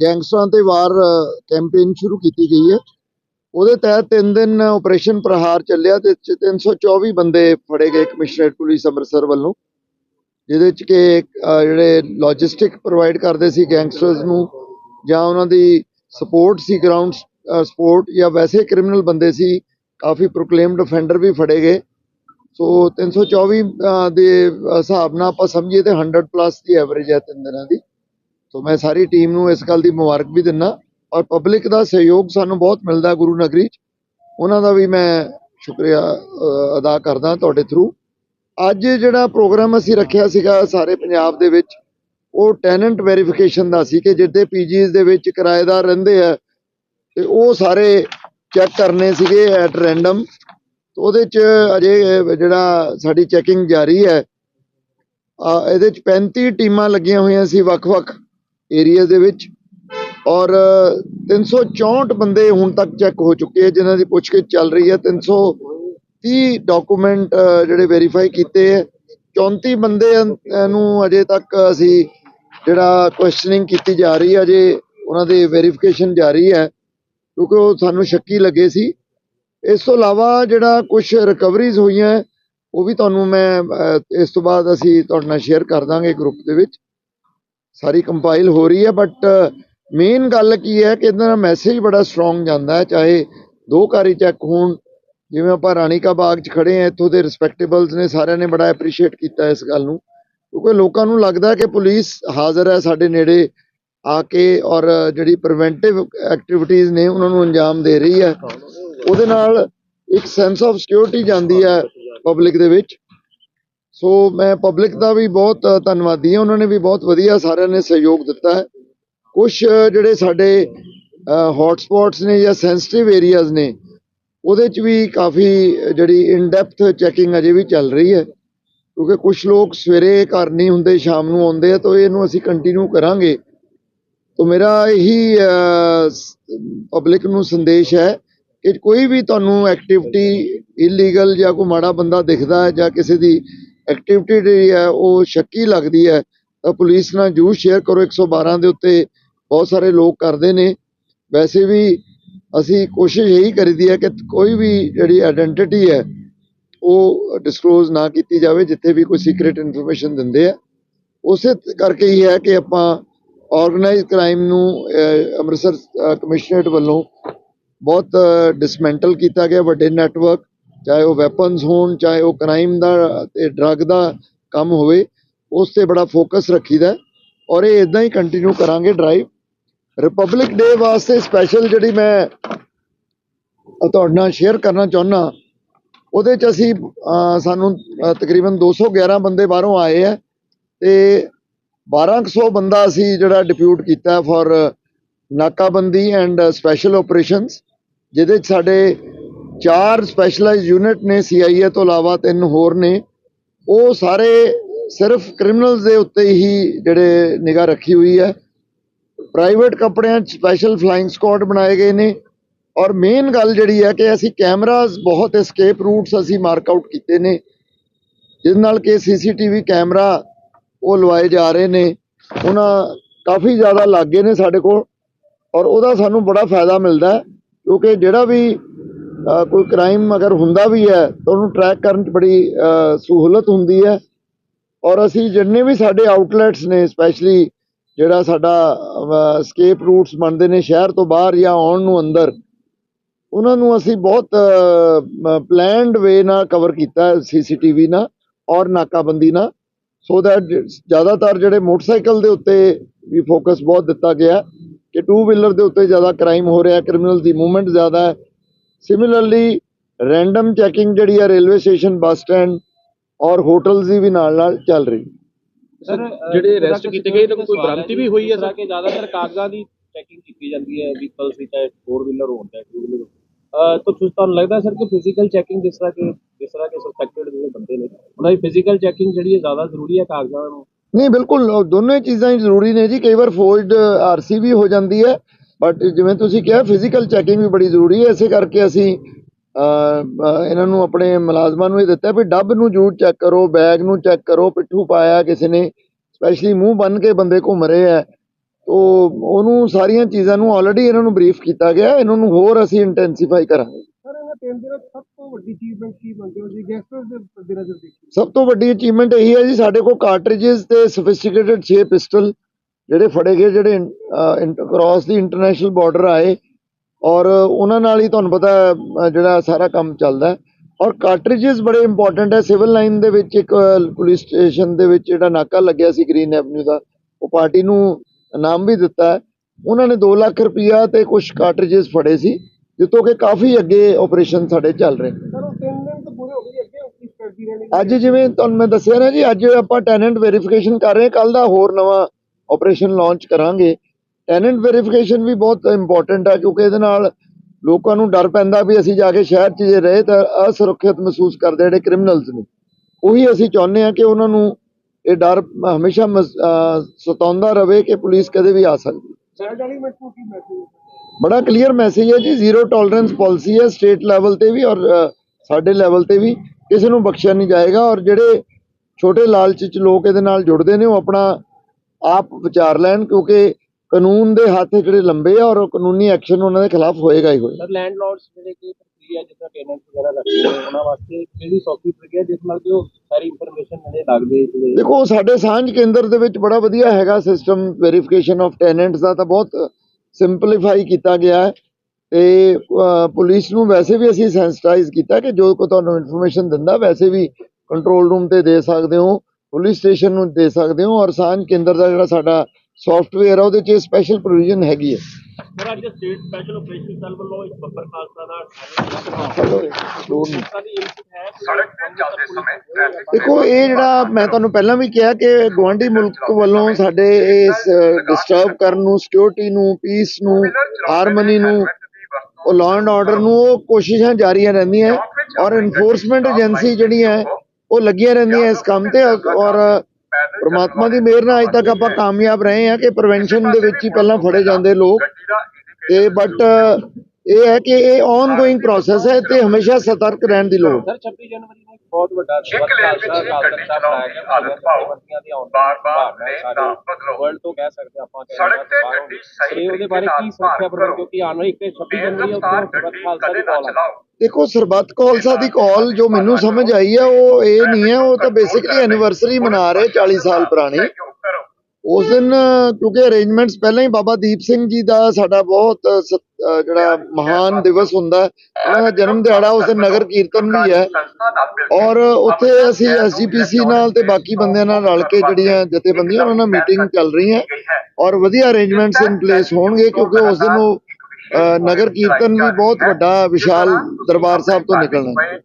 ਗੈਂਗਸਟਰਾਂ ਤੇ ਵਾਰ ਕੈਂਪੇਨ ਸ਼ੁਰੂ ਕੀਤੀ ਗਈ ਹੈ। ਉਹਦੇ ਤਹਿਤ ਤਿੰਨ ਦਿਨ ਆਪਰੇਸ਼ਨ ਪ੍ਰਹਾਰ ਚੱਲਿਆ ਤੇ ਇਹ 'ਚ 324 ਬੰਦੇ ਫੜੇ ਗਏ ਕਮਿਸ਼ਨਰੇਟ ਪੁਲਿਸ ਅੰਮ੍ਰਿਤਸਰ ਵੱਲੋਂ ਜਿਹਦੇ ਚ ਕਿ ਜਿਹੜੇ ਲੌਜਿਸਟਿਕ ਪ੍ਰੋਵਾਈਡ ਕਰਦੇ ਸੀ ਗੈਂਗਸਟਰਸ ਨੂੰ ਜਾਂ ਉਹਨਾਂ ਦੀ ਸਪੋਰਟ ਸੀ ਗਰਾਊਂਡ ਸਪੋਰਟ ਜਾਂ ਵੈਸੇ ਕ੍ਰਿਮੀਨਲ ਬੰਦੇ ਸੀ ਕਾਫੀ ਪ੍ਰੋਕਲੇਮਡ ਅਫੈਂਡਰ ਵੀ ਫੜੇ ਗਏ। ਸੋ 324 ਅਹ, ਦੇ ਹਿਸਾਬ ਨਾਲ ਆਪਾਂ ਸਮਝੀਏ ਤੇ 100 ਪਲੱਸ ਦੀ ਐਵਰੇਜ ਹੈ ਤਿੰਨ ਦਿਨਾਂ ਦੀ। ਸੋ ਮੈਂ ਸਾਰੀ ਟੀਮ ਨੂੰ ਇਸ ਗੱਲ ਦੀ ਮੁਬਾਰਕ ਵੀ ਦਿੰਦਾ ਔਰ ਪਬਲਿਕ ਦਾ ਸਹਿਯੋਗ ਸਾਨੂੰ ਬਹੁਤ ਮਿਲਦਾ ਗੁਰੂ ਨਗਰੀ ਚ। ਉਹਨਾਂ ਦਾ ਵੀ ਮੈਂ ਸ਼ੁਕਰੀਆ ਅਦਾ ਕਰਦਾ ਤੁਹਾਡੇ ਥਰੂ ਅੱਜ ਜਿਹੜਾ ਪ੍ਰੋਗਰਾਮ ਅਸੀਂ ਰੱਖਿਆ ਸੀਗਾ ਸਾਰੇ ਪੰਜਾਬ ਦੇ ਵਿੱਚ, ਉਹ ਟੈਨੈਂਟ ਵੈਰੀਫਿਕੇਸ਼ਨ ਦਾ ਸੀ ਕਿ ਜਿੱਦੇ ਪੀਜੀਸ ਦੇ ਵਿੱਚ ਕਿਰਾਏਦਾਰ ਰਹਿੰਦੇ ਆ, ਤੇ ਉਹ ਸਾਰੇ ਚੈੱਕ ਕਰਨੇ ਸੀਗੇ ਐਟ ਰੈਂਡਮ ਉਹਦੇ ਚ ਅਜੇ ਜਿਹੜਾ ਸਾਡੀ ਚੈਕਿੰਗ ਜਾਰੀ ਹੈ ਇਹਦੇ ਚ 35 ਟੀਮਾਂ ਲੱਗੀਆਂ ਹੋਈਆਂ ਸੀ ਵੱਖ-ਵੱਖ। ਏਰੀਆ ਦੇ ਵਿੱਚ। ਔਰ 364 ਬੰਦੇ ਹੁਣ ਤੱਕ ਚੈੱਕ ਹੋ ਚੁੱਕੇ ਆ, ਜਿਨ੍ਹਾਂ ਦੀ ਪੁੱਛਗਿੱਛ ਚੱਲ ਰਹੀ ਹੈ 330 ਡਾਕੂਮੈਂਟ ਜਿਹੜੇ ਵੈਰੀਫਾਈ ਕੀਤੇ ਹੈ 34 ਬੰਦੇ ਨੂੰ ਅਜੇ ਤੱਕ ਅਸੀਂ ਜਿਹੜਾ ਕੁਐਸਚਨਿੰਗ ਕੀਤੀ ਜਾ ਰਹੀ ਹੈ ਅਜੇ ਉਹਨਾਂ ਦੀ ਵੈਰੀਫਿਕੇਸ਼ਨ ਜਾਰੀ ਹੈ ਕਿਉਂਕਿ ਉਹ ਸਾਨੂੰ ਸ਼ੱਕੀ ਲੱਗੇ ਸੀ। ਇਸ ਤੋਂ ਇਲਾਵਾ ਜਿਹੜਾ ਕੁਝ ਰਿਕਵਰੀਜ਼ ਹੋਈਆਂ, ਉਹ ਵੀ ਤੁਹਾਨੂੰ ਮੈਂ ਇਸ ਤੋਂ ਬਾਅਦ ਅਸੀਂ ਤੁਹਾਡੇ ਨਾਲ ਸ਼ੇਅਰ ਕਰ ਦਾਂਗੇ ਗਰੁੱਪ ਦੇ ਵਿੱਚ। ਸਾਰੀ ਕੰਪਾਈਲ ਹੋ ਰਹੀ ਹੈ ਬਟ ਮੇਨ ਗੱਲ ਕੀ ਹੈ ਕਿ ਇਹਦਾ ਮੈਸੇਜ ਬੜਾ ਸਟਰੋਂਗ ਜਾਂਦਾ ਹੈ, ਚਾਹੇ ਦੋ ਕਾਰੀ ਚੈੱਕ ਹੋਣ। ਜਿਵੇਂ ਆਪਾਂ ਰਾਣੀ ਕਾ ਬਾਗ 'ਚ ਖੜੇ ਆ ਇੱਥੋਂ ਦੇ ਰਿਸਪੈਕਟੇਬਲਸ ਨੇ ਸਾਰਿਆਂ ਨੇ ਬੜਾ ਐਪਰੀਸ਼ੀਏਟ ਕੀਤਾ ਇਸ ਗੱਲ ਨੂੰ। ਕਿਉਂਕਿ ਲੋਕਾਂ ਨੂੰ ਲੱਗਦਾ ਕਿ ਪੁਲਿਸ ਹਾਜ਼ਰ ਹੈ ਸਾਡੇ ਨੇੜੇ ਆ ਕੇ ਔਰ ਜਿਹੜੀ ਪ੍ਰੀਵੈਂਟਿਵ ਐਕਟੀਵਿਟੀਜ਼ ਨੇ, ਉਹਨਾਂ ਨੂੰ ਅੰਜਾਮ ਦੇ ਰਹੀ ਹੈ। ਉਹਦੇ ਨਾਲ ਇੱਕ ਸੈਂਸ ਆਫ ਸਿਕਿਉਰਿਟੀ ਜਾਂਦੀ ਹੈ ਪਬਲਿਕ ਦੇ ਵਿੱਚ। ਸੋ ਮੈਂ ਪਬਲਿਕ ਦਾ ਵੀ ਬਹੁਤ ਧੰਨਵਾਦੀ ਹਾਂ। ਉਹਨਾਂ ਨੇ ਵੀ ਬਹੁਤ ਵਧੀਆ ਸਾਰਿਆਂ ਨੇ ਸਹਿਯੋਗ ਦਿੱਤਾ ਹੈ। ਕੁਝ ਜਿਹੜੇ ਸਾਡੇ ਹੌਟ ਨੇ ਜਾਂ ਸੈਂਸਿਟਿਵ ਏਰੀਆਜ਼ ਨੇ, ਉਹਦੇ ਚ ਵੀ ਕਾਫੀ ਜਿਹੜੀ ਇਨ ਡੈਪਥ ਚੈਕਿੰਗ ਅਜੇ ਵੀ ਚੱਲ ਰਹੀ ਹੈ। ਕਿਉਂਕਿ ਕੁਝ ਲੋਕ ਸਵੇਰੇ ਘਰ ਨਹੀਂ ਹੁੰਦੇ, ਸ਼ਾਮ ਨੂੰ ਆਉਂਦੇ ਆ, ਤਾਂ ਇਹਨੂੰ ਅਸੀਂ ਕੰਟੀਨਿਊ ਕਰਾਂਗੇ। ਤਾਂ ਮੇਰਾ ਇਹੀ ਪਬਲਿਕ ਨੂੰ ਸੰਦੇਸ਼ ਹੈ ਕਿ ਕੋਈ ਵੀ ਤੁਹਾਨੂੰ ਐਕਟੀਵਿਟੀ ਇਲੀਗਲ ਜਾਂ ਕੋਈ ਮਾੜਾ ਬੰਦਾ ਦਿਖਦਾ ਹੈ ਜਾਂ ਕਿਸੇ ਦੀ ਐਕਟੀਵਿਟੀ ਜਿਹੜੀ ਹੈ, ਉਹ ਸ਼ੱਕੀ ਲੱਗਦੀ ਹੈ, ਤਾਂ ਪੁਲਿਸ ਨਾਲ ਜਰੂਰ ਸ਼ੇਅਰ ਕਰੋ 112 ਦੇ ਉੱਤੇ ਬਹੁਤ ਸਾਰੇ ਲੋਕ ਕਰਦੇ ਨੇ। ਵੈਸੇ ਵੀ ਅਸੀਂ ਕੋਸ਼ਿਸ਼ ਇਹੀ ਕਰੀਦੀ ਹੈ ਕਿ ਕੋਈ ਵੀ ਜਿਹੜੀ ਆਇਡੈਂਟੀਟੀ ਹੈ, ਉਹ ਡਿਸਕਲੋਜ਼ ਨਾ ਕੀਤੀ ਜਾਵੇ, ਜਿੱਥੇ ਵੀ ਕੋਈ ਸੀਕ੍ਰੀਟ ਇਨਫੋਰਮੇਸ਼ਨ ਦਿੰਦੇ ਆ। ਉਸੇ ਕਰਕੇ ਹੀ ਹੈ ਕਿ ਆਪਾਂ ਆਰਗੇਨਾਈਜ਼ ਕ੍ਰਾਈਮ ਨੂੰ ਅੰਮ੍ਰਿਤਸਰ ਕਮਿਸ਼ਨਰੇਟ ਵੱਲੋਂ ਬਹੁਤ ਡਿਸਮੈਂਟਲ ਕੀਤਾ ਗਿਆ, ਵੱਡੇ ਨੈਟਵਰਕ ਚਾਹੇ ਉਹ ਵੈਪਨਸ ਹੋਣ ਚਾਹੇ ਉਹ ਕ੍ਰਾਈਮ ਦਾ ਤੇ ਡਰੱਗ ਦਾ ਕੰਮ ਹੋਵੇ ਉਸ ਤੇ ਬੜਾ ਫੋਕਸ ਰੱਖੀਦਾ ਔਰ ਇਹ ਇਦਾਂ ਹੀ ਕੰਟੀਨਿਊ ਕਰਾਂਗੇ ਡਰਾਈਵ ਰਿਪਬਲਿਕ ਡੇ ਵਾਸਤੇ ਸਪੈਸ਼ਲ ਜਿਹੜੀ ਮੈਂ ਤੁਹਾਡੇ ਨਾਲ ਸ਼ੇਅਰ ਕਰਨਾ ਚਾਹੁੰਦਾ ਉਹਦੇ ਚ ਅਸੀਂ ਅ, ਸਾਨੂੰ ਅ, ਤਕਰੀਬਨ 211 ਬੰਦੇ ਬਾਹਰੋਂ ਆਏ ਆ ਤੇ 1200 ਬੰਦਾ ਅਸੀਂ ਜਿਹੜਾ ਡਿਪਿਊਟ ਕੀਤਾ ਫॉर ਨਾਕਾਬੰਦੀ ਐਂਡ ਸਪੈਸ਼ਲ ਆਪਰੇਸ਼ਨਸ ਜਿਹਦੇ ਚ ਸਾਡੇ ਚਾਰ ਸਪੈਸ਼ਲਾਈਜ਼ ਯੂਨਿਟ ਨੇ ਸੀਆਈਏ ਤੋਂ ਇਲਾਵਾ ਤਿੰਨ ਹੋਰ ਨੇ। ਉਹ ਸਾਰੇ ਸਿਰਫ ਕ੍ਰਿਮੀਨਲਸ ਦੇ ਉੱਤੇ ਹੀ ਜਿਹੜੇ ਨਿਗਾਹ ਰੱਖੀ ਹੋਈ ਹੈ। ਪ੍ਰਾਈਵੇਟ ਕੱਪੜਿਆਂ 'ਚ ਸਪੈਸ਼ਲ ਫਲਾਈਂਗ ਸਕੁਆਡ ਬਣਾਏ ਗਏ ਨੇ। ਔਰ ਮੇਨ ਗੱਲ ਜਿਹੜੀ ਹੈ ਕਿ ਅਸੀਂ ਕੈਮਰਾਜ਼ ਬਹੁਤ ਐਸਕੇਪ ਰੂਟਸ ਅਸੀਂ ਮਾਰਕ ਆਊਟ ਕੀਤੇ ਨੇ। ਜਿਸ ਨਾਲ ਕਿ ਸੀਸੀਟੀਵੀ ਕੈਮਰਾ ਉਹ ਲਵਾਏ ਜਾ ਰਹੇ ਨੇ। ਉਹਨਾਂ ਕਾਫੀ ਜ਼ਿਆਦਾ ਲੱਗੇ ਨੇ ਸਾਡੇ ਕੋਲ। ਔਰ ਉਹਦਾ ਸਾਨੂੰ ਬੜਾ ਫਾਇਦਾ ਮਿਲਦਾ ਕਿਉਂਕਿ ਜਿਹੜਾ ਵੀ ਕੋਈ ਕ੍ਰਾਈਮ ਅਗਰ ਹੁੰਦਾ ਵੀ ਹੈ, ਤਾਂ ਉਹਨੂੰ ਟਰੈਕ ਕਰਨ 'ਚ ਬੜੀ ਸਹੂਲਤ ਹੁੰਦੀ ਹੈ। ਔਰ ਅਸੀਂ ਜਿੰਨੇ ਵੀ ਸਾਡੇ ਆਊਟਲੈਟਸ ਨੇ ਸਪੈਸ਼ਲੀ ਜਿਹੜਾ ਸਾਡਾ ਸਕੇਪ ਰੂਟਸ ਬਣਦੇ ਨੇ ਸ਼ਹਿਰ ਤੋਂ ਬਾਹਰ ਜਾਂ ਆਉਣ ਨੂੰ ਅੰਦਰ, ਉਹਨਾਂ ਨੂੰ ਅਸੀਂ ਬਹੁਤ ਪਲਾਨਡ ਵੇ ਨਾਲ ਕਵਰ ਕੀਤਾ ਹੈ ਸੀਸੀਟੀਵੀ ਨਾਲ ਔਰ ਨਾਕਾਬੰਦੀ ਨਾਲ। ਸੋ ਦੈਟ ਜ਼ਿਆਦਾਤਰ ਜਿਹੜੇ ਮੋਟਰਸਾਈਕਲ ਦੇ ਉੱਤੇ ਵੀ ਫੋਕਸ ਬਹੁਤ ਦਿੱਤਾ ਗਿਆ ਕਿ ਟੂ ਵੀਲਰ ਦੇ ਉੱਤੇ ਜ਼ਿਆਦਾ ਕ੍ਰਾਈਮ ਹੋ ਰਿਹਾ ਕ੍ਰਿਮੀਨਲ ਦੀ ਮੂਵਮੈਂਟ ਜ਼ਿਆਦਾ ਹੈ। ਸਿਮਿਲਰਲੀ ਰੈਂਡਮ ਚੈਕਿੰਗ ਜਿਹੜੀ ਹੈ ਰੇਲਵੇ ਸਟੇਸ਼ਨ ਬੱਸ ਸਟੈਂਡ ਔਰ ਹੋਟਲਸ ਦੀ ਵੀ ਨਾਲ ਨਾਲ ਚੱਲ ਰਹੀ। ਸਰ ਜਿਹੜੇ arrest ਕੀਤੇ ਗਏ, ਕੋਲ ਕੋਈ ਬਰਾਮਦੀ ਵੀ ਹੋਈ ਹੈ, ਸਰ? ਕਿ ਜ਼ਿਆਦਾਤਰ ਕਾਗਜ਼ਾਂ ਦੀ ਚੈਕਿੰਗ ਕੀਤੀ ਜਾਂਦੀ ਹੈ ਵਹੀਕਲਸ ਦੀ ਚਾਹੇ 4 ਵੀਲਰ ਹੋਣ ਚਾਹੇ 2 ਵੀਲਰ ਅਹ ਤਾਂ ਤੁਸੀਂ ਤੁਹਾਨੂੰ ਲੱਗਦਾ ਸਰ ਕਿ ਫਿਜ਼ੀਕਲ ਚੈਕਿੰਗ ਜਿਸ ਤਰ੍ਹਾਂ ਕਿ ਜਿਸ ਤਰ੍ਹਾਂ ਕਿ ਸਸਪੈਕਟਡ ਜਿਹੜੇ ਬੰਦੇ ਨੇ ਉਹਨਾਂ ਦੀ ਫਿਜ਼ੀਕਲ ਚੈਕਿੰਗ ਜਿਹੜੀ ਹੈ ਜ਼ਿਆਦਾ ਜ਼ਰੂਰੀ ਹੈ ਕਾਗਜ਼ਾਂ ਨੂੰ ਨਹੀਂ ਬਿਲਕੁਲ ਦੋਨੇ ਚੀਜ਼ਾਂ ਹੀ ਜ਼ਰੂਰੀ ਨੇ ਜੀ। ਕਈ ਵਾਰ ਫੋਰਜਡ ਆਰਸੀ ਵੀ ਹੋ ਜਾਂਦੀ ਹੈ। ਬਟ ਜਿਵੇਂ ਤੁਸੀਂ ਕਿਹਾ ਫਿਜ਼ੀਕਲ ਚੈਕਿੰਗ ਵੀ ਬੜੀ ਜ਼ਰੂਰੀ ਹੈ। ਇਸੇ ਕਰਕੇ ਅਸੀਂ ਇਹਨਾਂ ਨੂੰ ਆਪਣੇ ਮੁਲਾਜ਼ਮਾਂ ਨੂੰ ਇਹ ਦਿੱਤਾ ਵੀ ਡੱਬ ਨੂੰ ਜ਼ਰੂਰ ਚੈੱਕ ਕਰੋ ਬੈਗ ਨੂੰ ਚੈੱਕ ਕਰੋ ਪਿੱਠੂ ਪਾਇਆ ਕਿਸੇ ਨੇ ਸਪੈਸ਼ਲੀ ਮੂੰਹ ਬੰਨ ਕੇ ਬੰਦੇ ਘੁੰਮ ਰਹੇ ਆ ਤੋ ਉਹਨੂੰ ਸਾਰੀਆਂ ਚੀਜ਼ਾਂ ਨੂੰ ਆਲਰੇਡੀ ਇਹਨਾਂ ਨੂੰ ਬਰੀਫ ਕੀਤਾ ਗਿਆ। ਇਹਨਾਂ ਨੂੰ ਹੋਰ ਅਸੀਂ ਇੰਟੈਂਸੀਫਾਈ ਕਰਾਂਗੇ। ਸਰ ਇਹਨਾਂ ਤਿੰਨ ਦਿਨਾਂ 'ਚ ਸਭ ਤੋਂ ਵੱਡੀ ਅਚੀਵਮੈਂਟ ਕੀ ਮੰਨਦੇ ਹੋ ਜੀ ਗੈਂਗਸਟਰਸ ਦੇ ਦਿਨਾਂ ਦੇਖੀ ਸਭ ਤੋਂ ਵੱਡੀ ਅਚੀਵਮੈਂਟ ਇਹੀ ਹੈ ਜੀ ਸਾਡੇ ਕੋਲ ਕਾਰਟ੍ਰਿਜਸ ਤੇ ਸੋਫਿਸਟੀਕੇਟਡ 6 ਪਿਸਟਲ ਜਿਹੜੇ ਫੜੇ ਗਏ ਜਿਹੜੇ ਕ੍ਰਾਸ ਦੀ ਇੰਟਰਨੈਸ਼ਨਲ ਬਾਰਡਰ ਆਏ ਔਰ ਉਹਨਾਂ ਨਾਲ ਹੀ ਤੁਹਾਨੂੰ ਪਤਾ ਜਿਹੜਾ ਸਾਰਾ ਕੰਮ ਚੱਲਦਾ ਔਰ ਕਾਰਟ੍ਰਿਜਸ ਬੜੇ ਇੰਪੋਰਟੈਂਟ ਹੈ। ਸਿਵਲ ਲਾਈਨ ਦੇ ਵਿੱਚ ਇੱਕ ਪੁਲਿਸ ਸਟੇਸ਼ਨ ਦੇ ਵਿੱਚ ਜਿਹੜਾ ਨਾਕਾ ਲੱਗਿਆ ਸੀ ਗ੍ਰੀਨ ਐਵਨਿਊ ਦਾ ਉਹ ਪਾਰਟੀ ਨੂੰ ਇਨਾਮ ਵੀ ਦਿੱਤਾ ਉਹਨਾਂ ਨੇ 2 ਲੱਖ ਰੁਪਇਆ ਤੇ ਕੁਝ ਕਾਰਟ੍ਰਿਜਸ ਫੜੇ ਸੀ ਜਿੱਤੋਂ ਕਿ ਕਾਫੀ ਅੱਗੇ ਆਪਰੇਸ਼ਨ ਸਾਡੇ ਚੱਲ ਰਹੇ ਅੱਜ ਜਿਵੇਂ ਤੁਹਾਨੂੰ ਮੈਂ ਦੱਸਿਆ ਨਾ ਜੀ ਅੱਜ ਆਪਾਂ ਟੈਨੈਂਟ ਵੈਰੀਫਿਕੇਸ਼ਨ ਕਰ ਰਹੇ ਕੱਲ ਦਾ ਹੋਰ ਨਵਾਂ ਆਪਰੇਸ਼ਨ ਲਾਂਚ ਕਰਾਂਗੇ। ਟੈਨੈਂਟ ਵੈਰੀਫਿਕੇਸ਼ਨ ਵੀ ਬਹੁਤ ਇੰਪੋਰਟੈਂਟ ਹੈ ਕਿਉਂਕਿ ਇਹਦੇ ਨਾਲ ਲੋਕਾਂ ਨੂੰ ਡਰ ਪੈਂਦਾ ਵੀ ਅਸੀਂ ਜਾ ਕੇ ਸ਼ਹਿਰ 'ਚ ਜੇ ਰਹੇ ਤਾਂ ਅਸੁਰੱਖਿਅਤ ਮਹਿਸੂਸ ਕਰਦੇ ਜਿਹੜੇ ਕ੍ਰਿਮੀਨਲਸ ਨੇ। ਉਹੀ ਅਸੀਂ ਚਾਹੁੰਦੇ ਹਾਂ ਕਿ ਉਹਨਾਂ ਨੂੰ ਇਹ ਡਰ ਹਮੇਸ਼ਾ ਸਤਾਉਂਦਾ ਰਵੇ ਕਿ ਪੁਲਿਸ ਕਦੇ ਵੀ ਆ ਸਕਦੀ। ਬੜਾ ਕਲੀਅਰ ਮੈਸੇਜ ਹੈ ਜੀ ਜ਼ੀਰੋ ਟੋਲਰੈਂਸ ਪਾਲਿਸੀ ਹੈ ਸਟੇਟ ਲੈਵਲ ਤੇ ਵੀ ਔਰ ਸਾਡੇ ਲੈਵਲ ਤੇ ਵੀ। ਕਿਸੇ ਨੂੰ ਬਖਸ਼ਿਆ ਨਹੀਂ ਜਾਏਗਾ ਔਰ ਜਿਹੜੇ ਛੋਟੇ ਲਾਲਚ ਚ ਲੋਕ ਇਹਦੇ ਨਾਲ ਜੁੜਦੇ ਨੇ ਉਹ ਆਪਣਾ ਆਪ ਵਿਚਾਰ ਲੈਣ ਕਿਉਂਕਿ ਕਾਨੂੰਨ ਦੇ ਹੱਥ ਜਿਹੜੇ ਲੰਬੇ ਆ ਔਰ ਕਾਨੂੰਨੀ ਐਕਸ਼ਨ ਉਹਨਾਂ ਦੇ ਖਿਲਾਫ ਹੋਏਗਾ ਹੀ ਹੋਏਗਾ। ਸਰ ਲੈਂਡਲੋਰਡਸ ਜਿਹੜੇ ਕਿ ਪ੍ਰਕਿਰਿਆ ਜਿੱਦਾਂ ਟੈਨੈਂਟ ਵਗੈਰਾ ਰੱਖਦੇ ਨੇ ਉਹਨਾਂ ਵਾਸਤੇ ਕਿਹੜੀ ਸੌਖੀ ਪ੍ਰਕਿਰਿਆ ਜਿਸ ਨਾਲ ਕਿ ਉਹ ਸਾਰੀ ਇਨਫੋਰਮੇਸ਼ਨ ਜਿਹੜੇ ਲੱਗਦੇ ਜਿਹੜੇ ਦੇਖੋ ਸਾਡੇ ਸਾਂਝ ਕੇਂਦਰ ਦੇ ਵਿੱਚ ਬੜਾ ਵਧੀਆ ਹੈਗਾ ਸਿਸਟਮ ਵੈਰੀਫਿਕੇਸ਼ਨ ਆਫ ਟੈਨੈਂਟਸ ਦਾ ਤਾਂ ਬਹੁਤ ਸਿੰਪਲੀਫਾਈ ਕੀਤਾ ਗਿਆ ਹੈ। ਤੇ ਪੁਲਿਸ ਨੂੰ ਵੈਸੇ ਵੀ ਅਸੀਂ ਸੈਂਸਿਟਾਈਜ਼ ਕੀਤਾ ਕਿ ਜੋ ਕੋ ਤੁਹਾਨੂੰ ਇਨਫੋਰਮੇਸ਼ਨ ਦਿੰਦਾ ਵੈਸੇ ਵੀ ਕੰਟਰੋਲ ਰੂਮ ਤੇ ਦੇ ਸਕਦੇ ਹੋ। ਪੁਲਿਸ ਸਟੇਸ਼ਨ ਨੂੰ ਦੇ ਸਕਦੇ ਹੋ ਔਰ ਸਾਂਝ ਕੇਂਦਰ ਦਾ ਜਿਹੜਾ ਸਾਡਾ ਸੌਫਟਵੇਅਰ ਆ ਉਹਦੇ 'ਚ ਸਪੈਸ਼ਲ ਪ੍ਰੋਵੀਜ਼ਨ ਹੈਗੀ ਹੈ ਸਰ ਅੱਜ ਸਟੇਟ ਸਪੈਸ਼ਲ ਆਪਰੇਸ਼ਨ ਸੈੱਲ ਵੱਲੋਂ ਇੱਕ ਬੱਬਰ ਖਾਲਸਾ ਦਾ ਚਲੋ, ਲੋੜ ਨਹੀਂ। ਸਾਡੀ ਇਨਪੁਟ ਹੈ ਸੜਕ ਤੇ ਚੱਲਦੇ ਸਮੇਂ ਦੇਖੋ ਇਹ ਜਿਹੜਾ ਮੈਂ ਤੁਹਾਨੂੰ ਪਹਿਲਾਂ ਵੀ ਕਿਹਾ ਕਿ ਗਵਾਂਢੀ ਮੁਲਕ ਵੱਲੋਂ ਸਾਡੇ ਇਸ ਡਿਸਟਰਬ ਕਰਨ ਨੂੰ ਸਿਕਿਉਰਿਟੀ ਨੂੰ ਪੀਸ ਨੂੰ ਹਾਰਮਨੀ ਨੂੰ ਉਹ ਲਾਅ ਐਂਡ ਆਰਡਰ ਨੂੰ ਉਹ ਕੋਸ਼ਿਸ਼ਾਂ ਜਾਰੀਆਂ ਰਹਿੰਦੀਆਂ ਔਰ ਇਨਫੋਰਸਮੈਂਟ ਏਜੰਸੀ ਜਿਹੜੀਆਂ ਹੈ, ਉਹ ਲੱਗੀਆਂ ਰਹਿੰਦੀਆਂ ਇਸ ਕੰਮ ਤੇ ਔਰ ਪਰਮਾਤਮਾ ਦੀ ਮਿਹਰ ਨਾਲ ਅਜੇ ਤੱਕ ਆਪਾਂ ਕਾਮਯਾਬ ਰਹੇ ਹਾਂ ਕਿ ਪ੍ਰੀਵੈਂਸ਼ਨ ਦੇ ਵਿੱਚ ਹੀ ਪਹਿਲਾਂ ਫੜੇ ਜਾਂਦੇ ਲੋਕ। ਤੇ ਬਟ ਇਹ ਹੈ ਕਿ ਇਹ ਆਨਗੋਇੰਗ ਪ੍ਰੋਸੈਸ ਹੈ ਤੇ ਹਮੇਸ਼ਾ ਸਤਰਕ ਰਹਿਣ ਦੀ ਲੋੜ। ਹੈ ਸਰ 26 ਜਨਵਰੀ ਨੂੰ ਇੱਕ ਬਹੁਤ ਵੱਡਾ ਸਬਕ ਖਾਲਸਾ ਕਾਲਕਾ ਸਾਹਿਬ ਬਣਾਇਆ ਗਿਆ ਹਾਲਤ ਭਾਵਨਾ ਦੀ ਆਉਣ ਦੀ ਸੰਭਾਵਨਾ ਹੈ ਸਾਰੇ ਵਰਲਡ ਤੋਂ ਕਹਿ ਸਕਦੇ ਆਪਾਂ ਕਿ ਸੜਕ ਤੇ ਗੱਡੀ ਸਹੀ ਤੇ ਉਹਦੇ ਬਾਰੇ ਕੀ ਤਰੀਕੇ ਨਾਲ ਸੁਰੱਖਿਆ ਪ੍ਰਬੰਧ ਕਰੋ। ਕਿਉਂਕਿ ਆਉਣ ਵਾਲੀ ਇੱਕ 26 ਜਨਵਰੀ ਹੈ ਉੱਥੇ ਸਬਕ ਖਾਲਸਾ ਦੀ ਕਾਲ ਆ। ਦੇਖੋ ਸਰਬੱਤ ਕੌਲਸਾ ਦੀ ਕਾਲ ਜੋ ਮੈਨੂੰ ਸਮਝ ਆਈ ਹੈ ਉਹ ਇਹ ਨਹੀਂ ਹੈ ਉਹ ਤਾਂ ਬੇਸਿਕਲੀ ਐਨੀਵਰਸਰੀ ਮਨਾ ਰਹੇ 40 ਸਾਲ ਪੁਰਾਣੀ। ਉਸ ਦਿਨ, ਕਿਉਂਕਿ ਅਰੇਂਜਮੈਂਟਸ ਪਹਿਲਾਂ ਹੀ ਬਾਬਾ ਦੀਪ ਸਿੰਘ ਜੀ ਦਾ ਸਾਡਾ ਬਹੁਤ ਜਿਹੜਾ ਮਹਾਨ ਦਿਵਸ ਹੁੰਦਾ ਉਹਨਾਂ ਦਾ ਜਨਮ ਦਿਹਾੜਾ, ਉਸ ਦਿਨ ਨਗਰ ਕੀਰਤਨ ਵੀ ਹੈ। ਔਰ ਉੱਥੇ ਅਸੀਂ ਐਸਜੀਪੀਸੀ ਨਾਲ ਤੇ ਬਾਕੀ ਬੰਦਿਆਂ ਨਾਲ ਰਲ ਕੇ ਜਿਹੜੀਆਂ ਜਥੇਬੰਦੀਆਂ, ਉਹਨਾਂ ਨਾਲ ਮੀਟਿੰਗ ਚੱਲ ਰਹੀਆਂ ਔਰ ਵਧੀਆ ਅਰੇਂਜਮੈਂਟਸ ਇਨ ਪਲੇਸ ਹੋਣਗੇ, ਕਿਉਂਕਿ ਉਸ ਦਿਨ ਉਹ ਨਗਰ ਕੀਰਤਨ ਵੀ ਬਹੁਤ ਵੱਡਾ ਵਿਸ਼ਾਲ ਦਰਬਾਰ ਸਾਹਿਬ ਤੋਂ ਨਿਕਲਣਾ ਹੈ।